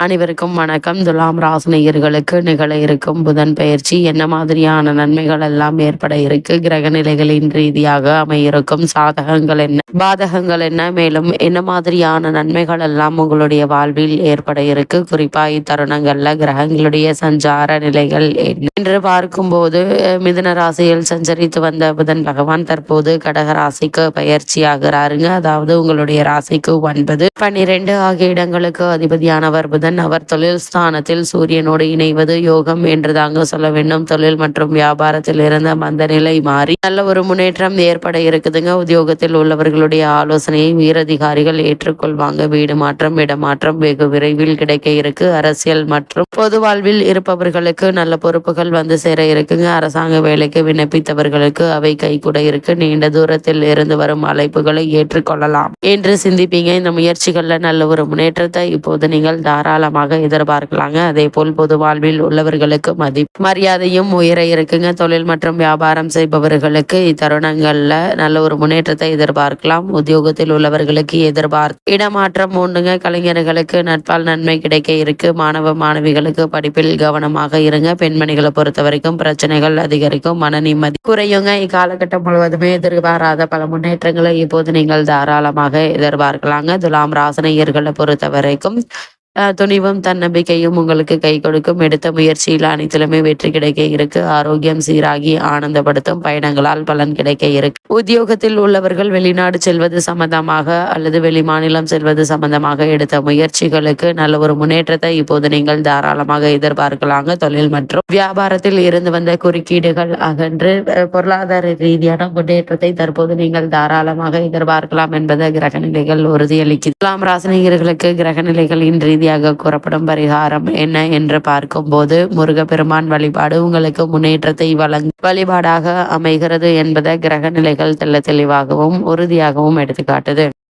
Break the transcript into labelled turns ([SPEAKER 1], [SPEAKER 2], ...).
[SPEAKER 1] அனைவருக்கும் வணக்கம். துலாம் ராசினியர்களுக்கு நிகழ இருக்கும் புதன் பயிற்சி என்ன மாதிரியான நன்மைகள் எல்லாம் ஏற்பட இருக்கு? கிரக நிலைகளின் ரீதியாக அமையிருக்கும் சாதகங்கள் என்ன? பாதகங்கள் என்ன? மேலும் என்ன மாதிரியான நன்மைகள் எல்லாம் உங்களுடைய வாழ்வில் ஏற்பட இருக்கு? குறிப்பா இத்தருணங்கள்ல கிரகங்களுடைய சஞ்சார நிலைகள் என்ன? என்று பார்க்கும்போது மிதுன ராசியில் சஞ்சரித்து வந்த புதன் பகவான் தற்போது கடக ராசிக்கு பயிற்சி ஆகிறாருங்க. அதாவது உங்களுடைய ராசிக்கு ஒன்பது. பன்னிரெண்டு ஆகிய இடங்களுக்கு அதிபதியானவர் புதன் அவர் தொழில் ஸ்தானத்தில் சூரியனோடு இணைவது யோகம் என்று தாங்க சொல்ல வேண்டும். தொழில் மற்றும் வியாபாரத்தில் இருந்த மந்த நிலை மாறி நல்ல ஒரு முன்னேற்றம் ஏற்பட இருக்குதுங்க. உத்தியோகத்தில் உள்ளவர்களுடைய ஆலோசனையை உயரதிகாரிகள் ஏற்றுக்கொள்வாங்க. வீடு மாற்றம் இடமாற்றம் வெகு விரைவில் கிடைக்க இருக்கு. அரசியல் மற்றும் பொது வாழ்வில் இருப்பவர்களுக்கு நல்ல பொறுப்புகள் வந்து சேர இருக்குங்க. அரசாங்க வேலைக்கு விண்ணப்பித்தவர்களுக்கு அவை கைகூட இருக்கு. நீண்ட தூரத்தில் இருந்து வரும் அழைப்புகளை ஏற்றுக்கொள்ளலாம். என்று சிந்திப்பீங்க. இந்த முயற்சிகள்ல நல்ல ஒரு முன்னேற்றத்தை இப்போது நீங்கள் தாராள தாராளமாக எதிர்பார்க்கலாங்க. அதே போல் பொது வாழ்வில் உள்ளவர்களுக்கு மதி மரியாதையும் உயர இருக்குங்க. தொழில் மற்றும் வியாபாரம் செய்பவர்களுக்கு இத்தருணங்கள்ல நல்ல ஒரு முன்னேற்றத்தை எதிர்பார்க்கலாம். உத்தியோகத்தில் உள்ளவர்களுக்கு எதிர்பார்த்து இடமாற்றம் உண்டுங்க. கலைஞர்களுக்கு நட்பால் நன்மை கிடைக்க இருக்கு. மாணவ மாணவிகளுக்கு படிப்பில் கவனமாக இருங்க. பெண்மணிகளை பொறுத்த வரைக்கும் பிரச்சனைகள் அதிகரிக்கும். மன நிம்மதி குறையுங்க. இக்காலகட்டம் முழுவதுமே எதிர்பாராத பல முன்னேற்றங்களை இப்போது நீங்கள் தாராளமாக எதிர்பார்க்கலாங்க. துலாம் ராசனையர்களை பொறுத்த வரைக்கும் துணிவும் தன்னம்பிக்கையும் உங்களுக்கு கை கொடுக்கும். எடுத்த முயற்சியில் அனைத்திலுமே வெற்றி கிடைக்க இருக்கு. ஆரோக்கியம் சீராகி ஆனந்தப்படுத்தும் பயணங்களால் பலன் கிடைக்க இருக்கு. உத்தியோகத்தில் உள்ளவர்கள் வெளிநாடு செல்வது சம்பந்தமாக அல்லது வெளிமாநிலம் செல்வது சம்பந்தமாக எடுத்த முயற்சிகளுக்கு நல்ல ஒரு முன்னேற்றத்தை இப்போது நீங்கள் தாராளமாக எதிர்பார்க்கலாங்க. தொழில் மற்றும் வியாபாரத்தில் இருந்து வந்த குறுக்கீடுகள் அகன்று பொருளாதார ரீதியான முன்னேற்றத்தை தற்போது நீங்கள் தாராளமாக எதிர்பார்க்கலாம் என்பதை கிரகநிலைகள் உறுதியளிக்கிறது துலாம் ராசினியர்களுக்கு கிரகநிலைகளின் ரீதியாக கூறப்படும் பரிகாரம் என்ன என்று பார்க்கும்போது முருகப்பெருமான் வழிபாடு உங்களுக்கு முன்னேற்றத்தை வழங்கும் வழிபாடாக அமைகிறது என்பதை கிரக நிலைகள் தெள்ள தெளிவாகவும் உறுதியாகவும் எடுத்துக்காட்டுது.